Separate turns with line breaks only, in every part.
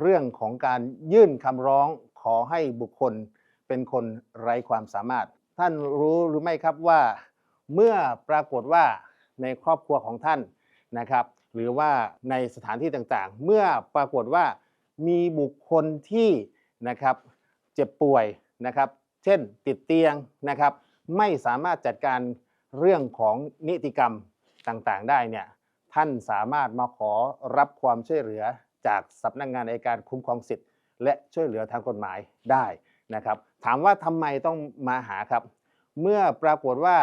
เรื่องของการยื่นคำร้องขอให้บุคคลเป็นคนไร้ความสามารถ ท่านรู้หรือไม่ครับว่า เมื่อปรากฏว่าในครอบครัวของท่านนะครับ หรือว่าในสถานที่ต่างๆ เมื่อปรากฏว่ามีบุคคลที่นะครับเจ็บป่วยนะครับ เช่นติดเตียงนะครับ ไม่สามารถจัดการเรื่องของนิติกรรมต่างๆ ได้เนี่ยท่านสามารถมาขอรับความช่วยเหลือ จากสำนักงานอัยการคุ้มครองสิทธิ์ และช่วยเหลือทางกฎหมายได้นะครับ ถามว่าทำไมต้องมาหาครับ เมื่อปรากฏว่า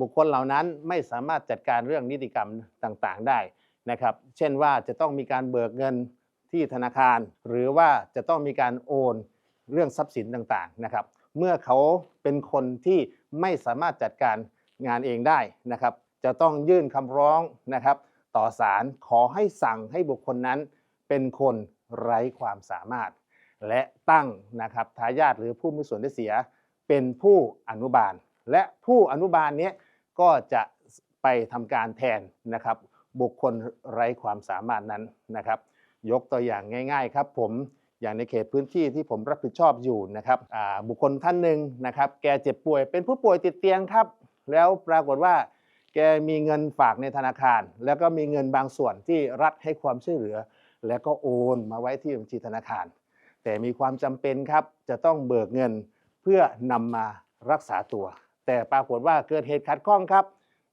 บุคคลเหล่านั้นไม่สามารถจัดการเรื่องนิติกรรมต่างๆได้นะครับ เช่นว่าจะต้องมีการเบิกเงินที่ธนาคาร หรือว่าจะต้องมีการโอนเรื่องทรัพย์สินต่างๆนะครับ เมื่อเขาเป็นคนที่ไม่สามารถจัดการงานเองได้นะครับ จะต้องยื่นคำร้องนะครับ ต่อศาลขอให้สั่งให้บุคคลนั้น เป็นคนไร้ความสามารถ และตั้งนะครับทายาทหรือผู้มีส่วนได้เสีย เป็นผู้อนุบาล และผู้อนุบาลนี้ก็จะไปทำการแทนนะครับบุคคลไร้ความสามารถนั้นนะครับ ยกตัวอย่างง่าย ๆ ครับ ผมอย่างในเขตพื้นที่ที่ผมรับผิดชอบอยู่นะครับบุคคลท่านหนึ่งนะครับ แกเจ็บป่วยเป็นผู้ป่วยติดเตียงครับ แล้วปรากฏว่า แกมีเงินฝากในธนาคาร แล้วก็มีเงินบางส่วนที่รัฐให้ความช่วยเหลือ แล้วก็โอนมาไว้ที่บัญชีธนาคาร แต่มีความจำเป็นครับจะต้องเบิกเงินเพื่อนำมารักษาตัว แต่ปรากฏว่าเกิดเหตุขัดข้องครับ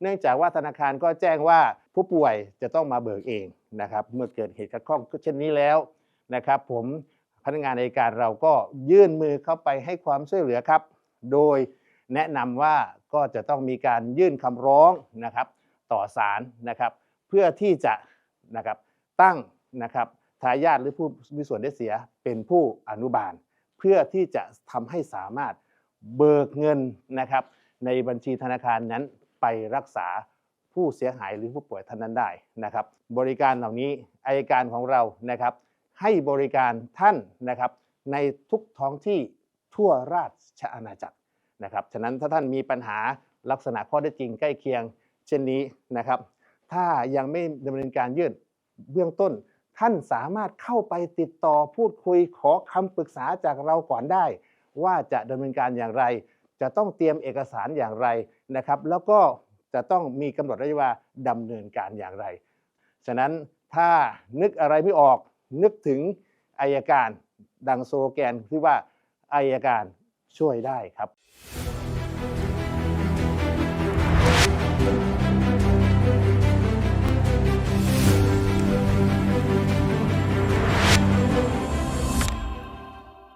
เนื่องจากว่าธนาคารก็แจ้งว่าผู้ป่วยจะต้องมาเบิกเองนะครับ เมื่อเกิดเหตุขัดข้องเช่นนี้แล้วนะครับ ผมพนักงานในการเราก็ยื่นมือเข้าไปให้ความช่วยเหลือครับ โดยแนะนำว่าก็จะต้องมีการยื่นคำร้องนะครับ ต่อศาลนะครับ เพื่อที่จะนะครับตั้ง นะครับทายาทหรือผู้มีส่วนได้เสียเป็นผู้อนุบาล เพื่อที่จะทำให้สามารถเบิกเงินนะครับในบัญชีธนาคารนั้นไปรักษาผู้เสียหายหรือผู้ป่วยท่านนั้นได้นะครับ บริการเหล่านี้อายการของเรานะครับให้บริการท่านนะครับในทุกท้องที่ทั่วราชอาณาจักรนะครับ ฉะนั้นถ้าท่านมีปัญหาลักษณะข้อได้จริงใกล้เคียง เช่นนี้นะครับ ถ้ายังไม่ดำเนินการยื่นเบื้องต้น ท่านสามารถเข้าไปติดต่อพูดคุยขอคำปรึกษาจากเราก่อนได้ ว่าจะดำเนินการอย่างไร จะต้องเตรียมเอกสารอย่างไรนะครับ แล้วก็จะต้องมีกำหนดระยะเวลาดำเนินการอย่างไร ฉะนั้นถ้านึกอะไรไม่ออกนึกถึงอายการดังโซโลแกนที่ว่าอายการช่วยได้ครับ